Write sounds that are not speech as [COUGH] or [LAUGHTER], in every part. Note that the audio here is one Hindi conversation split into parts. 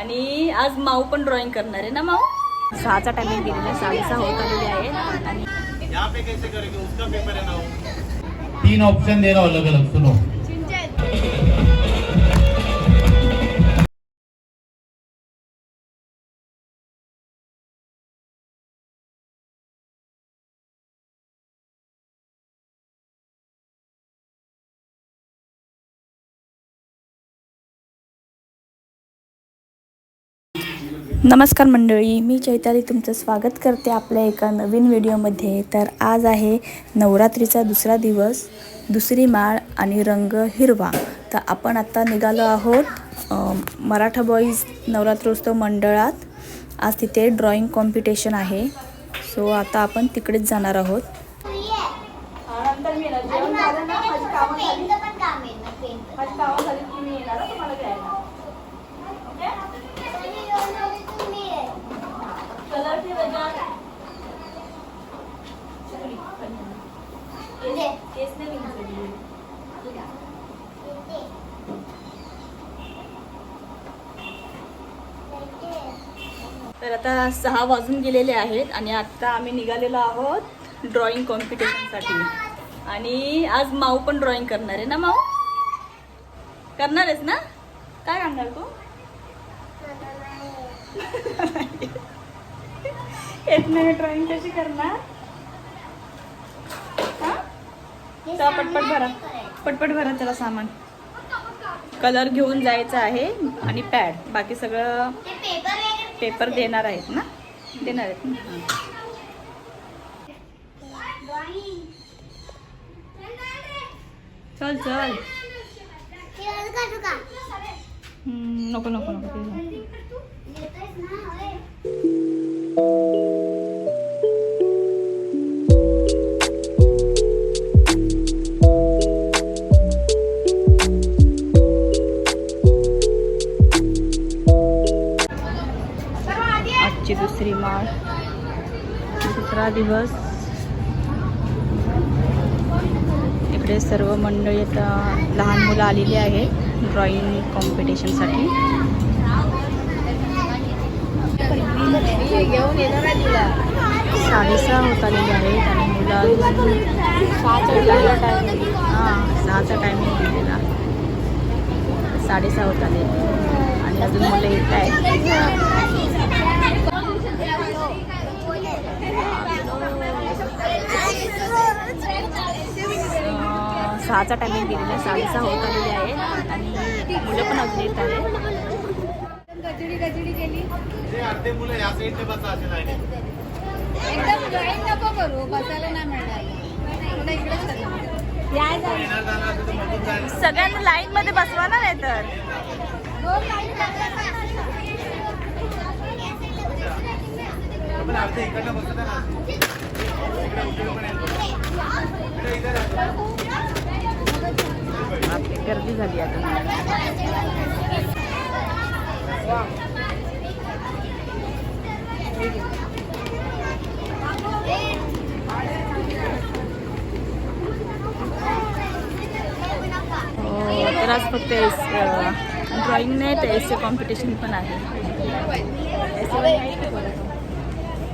आणि आज माऊ पण ड्रॉइंग करणार आहे ना माऊ सहाचा टायमिंग दिलेला सहा होत आलेली आहे आणि हो. तीन ऑप्शन दे अलग अलग सुनो नमस्कार मंडळी मी चैताली तुमचं स्वागत करते आपल्या एका नवीन व्हिडिओमध्ये तर आज आहे नवरात्रीचा दुसरा दिवस दुसरी माळ आणि रंग हिरवा तर आपण आत्ता निघालो आहोत मराठा बॉईज नवरात्रोत्सव मंडळात आज तिथे ड्रॉइंग कॉम्पिटिशन आहे सो आता आपण तिकडेच जाणार आहोत तर आता सहा वाजून गेलेले आहेत आणि आता आम्ही निघालेलो आहोत ड्रॉइंग कॉम्पिटिशनसाठी आणि आज माऊ पण ड्रॉइंग करणार आहे ना माऊ करणार आहेस ना काय करणार तू येत नाही ड्रॉइंग [LAUGHS] कशी करणार पटपट भरा पटपट भरा त्याला सामान कलर घेऊन जायचं आहे आणि पॅड बाकी सगळं पेपर देणार आहेत ना देणार आहेत ना चल चल नको नको नको देवीची दुसरी माळ दुसरा दिवस इकडे सर्व मंडळी आता लहान मुलं आलेली आहे ड्रॉइंग कॉम्पिटिशनसाठी साडेसहा होत आलेली आहे आणि टायमिंग हां सहाचा टायमिंग दिलेला साडेसहा होत आले आणि अजून मुलं येत आहे सहाचा टायमिंग दिलेला साडेसहा होत आलेली आहे आणि मुलं पण अजून येत आहे एकदम नको करू बसायला नाही सगळ्यांना लाईन मध्ये बसवा ना नाही तर हो, गर्दी झाली आता तर आज फक्त एस ड्रॉइंग नाही तर एस ए कॉम्पिटिशन पण आहे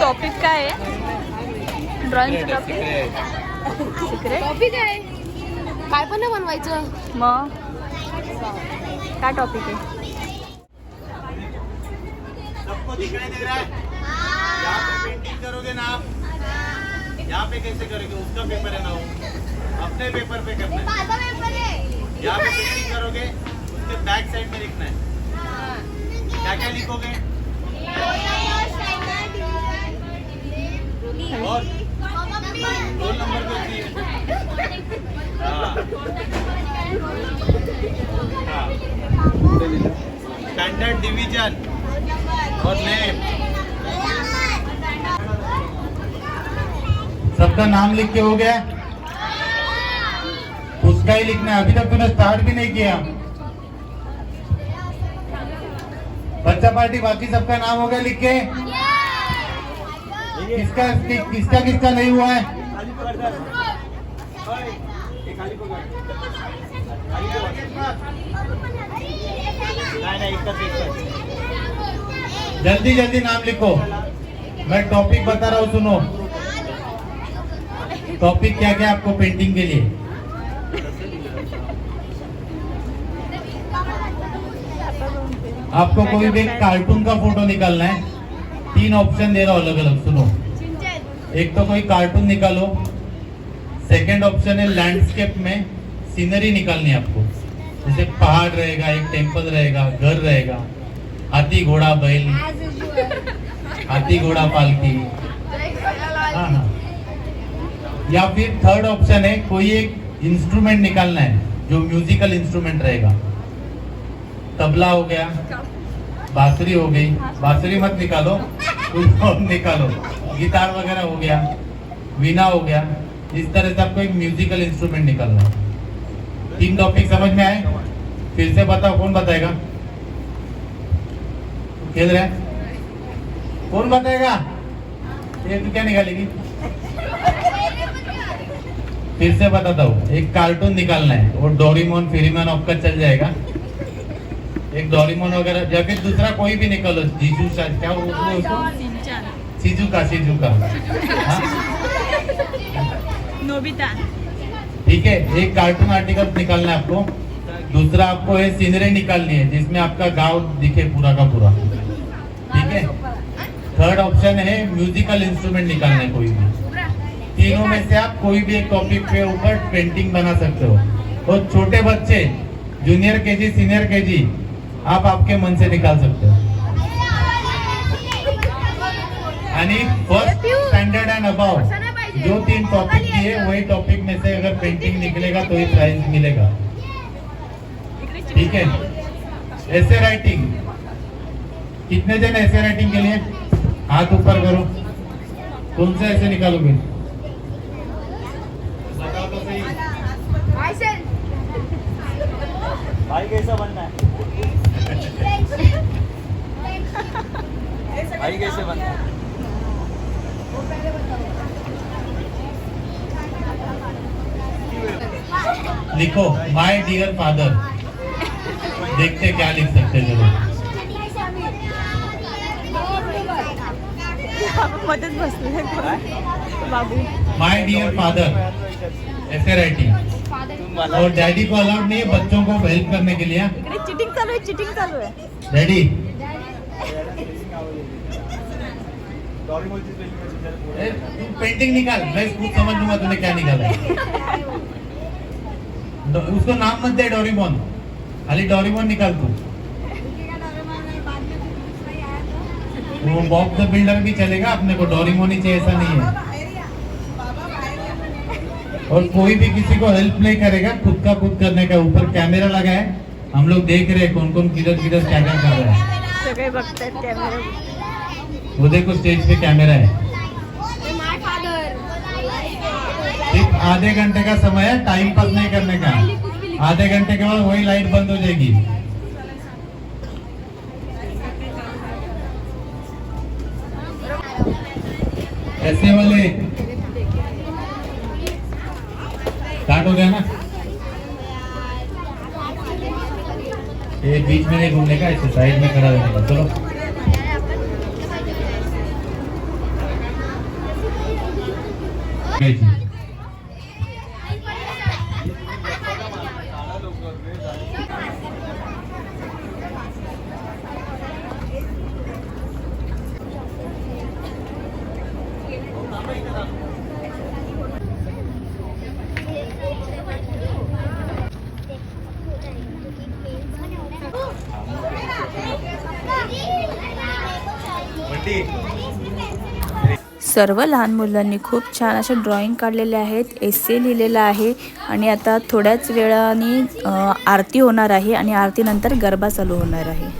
टॉपिक काय आहे ड्रॉइंग टॉपिक आहे काय पण बनवायचं मग काय टॉपिक आहे करोगे ना आप पे कैसे करोगे उसका पेपर है ना वो अपने पेपर पे करना है यहाँ पे पेंटिंग करोगे उसके बैक साइड में लिखना है क्या क्या लिखोगे और रोल नंबर तो स्टैंडर्ड डिवीजन और नेम सबका नाम लिख के हो गया उसका ही लिखना है अभी तक तूने स्टार्ट भी नहीं किया जनता पार्टी बाकी सबका नाम हो गया लिख के किसका किसका किसका नहीं हुआ है जल्दी जल्दी नाम लिखो मैं टॉपिक बता रहा हूँ सुनो टॉपिक क्या क्या आपको पेंटिंग के लिए आपको कोई भी कार्टून का फोटो निकालना है तीन ऑप्शन दे रहा हूँ अलग अलग सुनो एक तो कोई कार्टून निकालो सेकंड ऑप्शन है लैंडस्केप में सीनरी निकालनी है आपको जैसे पहाड़ रहेगा एक टेम्पल रहेगा घर रहेगा हाथी घोड़ा बैल हाथी घोड़ा पालकी हाँ हाँ या फिर थर्ड ऑप्शन है कोई एक इंस्ट्रूमेंट निकालना है जो म्यूजिकल इंस्ट्रूमेंट रहेगा तबला हो गया बासुरी हो गई बासुरी मत निकालो निकालो गिटार वगैरह हो गया वीना हो गया इस तरह से आपको एक म्यूजिकल इंस्ट्रूमेंट निकालना तीन टॉपिक समझ में आए फिर से बताओ कौन बताएगा खेल रहे कौन बताएगा ये तो क्या निकालेगी फिर से बताता हूँ एक कार्टून निकालना है और डोरीमोन फिरीमोन आपका चल जाएगा एक ડોરીમોન वगैरह या फिर दूसरा कोई भी निकलो जीजू शायद क्या वो उसको हाँ, हाँ? ठीक है एक कार्टून आर्टिकल निकालना है आपको दूसरा आपको है सीनरी निकालनी है जिसमें आपका गांव दिखे पूरा का पूरा ठीक है थर्ड ऑप्शन है म्यूजिकल इंस्ट्रूमेंट निकालना है कोई भी तीनों में से आप कोई भी एक टॉपिक पे ऊपर पेंटिंग बना सकते हो और छोटे बच्चे जूनियर केजी सीनियर केजी आप आपके मन से निकाल सकते हो आणि फर्स्ट स्टैंडर्ड एंड अबाव जो तीन टॉपिक किए वही टॉपिक में से अगर पेंटिंग निकलेगा तो ही प्राइज मिलेगा ठीक है ऐसे राइटिंग कितने जन ऐसे राइटिंग के लिए हाथ ऊपर करो कौन ऐसे निकालोगे भाई कैसा बनना है भाई कैसे लिखो माई डियर फादर देखते क्या लिख सकते हैं जरूर मदत बाबू माय डियर फादर ऐसे राइटिंग और डैडी को अलाउड नहीं है बच्चों को हेल्प करने के लिए चिटिंग चालू है चिटिंग चालू है डैडी तू पेंटिंग निकाल मैं खुद समझ लूंगा तूने क्या निकाला तो उसको नाम मत दे डोरीमोन खाली डोरीमोन निकाल तू वो बॉब द बिल्डर भी चलेगा अपने को डोरीमोन ही चाहिए ऐसा नहीं है और कोई भी किसी को हेल्प नहीं करेगा खुद का खुद करने का ऊपर कैमरा लगा है हम लोग देख रहे हैं कौन कौन किधर किधर क्या क्या कर रहा है वो देखो स्टेज पे कैमरा है एक आधे घंटे का समय है टाइम पास नहीं करने का आधे घंटे के बाद वही लाइट बंद हो जाएगी ऐसे वाले स्टार्ट हो गया ना ये बीच में नहीं घूमने का इसे साइड में खड़ा रहने का चलो गई थी सर्व लहान मुलांनी खूप छान असे ड्रॉइंग काढलेले आहेत सी लिहिलेला आहे आणि आता थोड्याच वेळाने आरती होणार आहे आणि आरतीनंतर गरबा चालू होणार आहे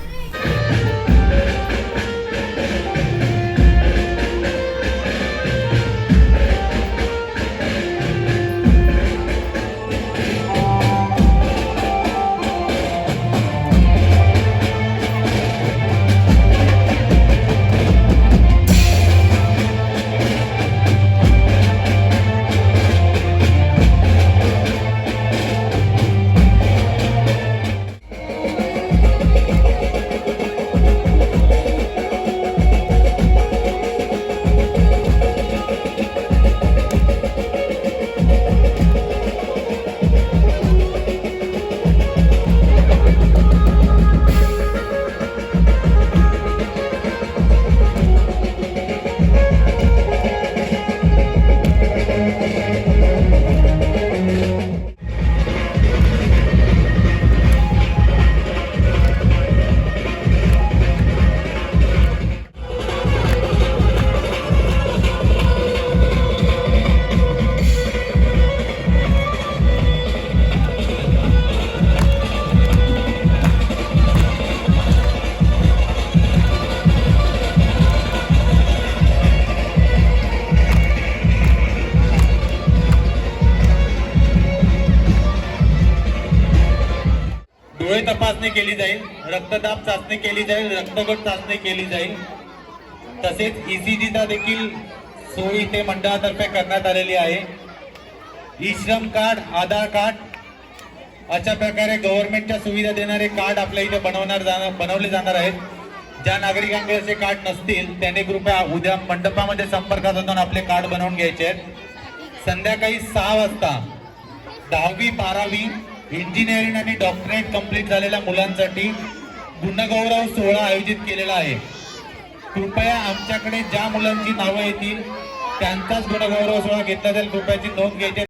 तपासणी केली जाईल रक्तदाब चाचणी केली जाईल रक्तगट चाचणी केली जाईल तसेच ईसीजीचा e देखील सोय इथे मंडळातर्फे करण्यात आलेली आहे ई श्रम कार्ड आधार कार्ड अशा प्रकारे गव्हर्नमेंटच्या सुविधा देणारे कार्ड आपल्या इथे बनवणार जाणार बनवले जाणार आहेत ज्या नागरिकांकडे असे कार्ड नसतील त्याने कृपया उद्या मंडपामध्ये संपर्क साधून आपले कार्ड बनवून घ्यायचे आहेत संध्याकाळी सहा वाजता दहावी बारावी इंजिनिअरिंग आणि डॉक्टरेट कंप्लीट झालेल्या मुलांसाठी गुणगौरव सोहळा आयोजित केलेला आहे कृपया आमच्याकडे ज्या मुलांची नावं येतील त्यांचाच गुणगौरव सोहळा घेतला जाईल कृपयाची नोंद घ्यायची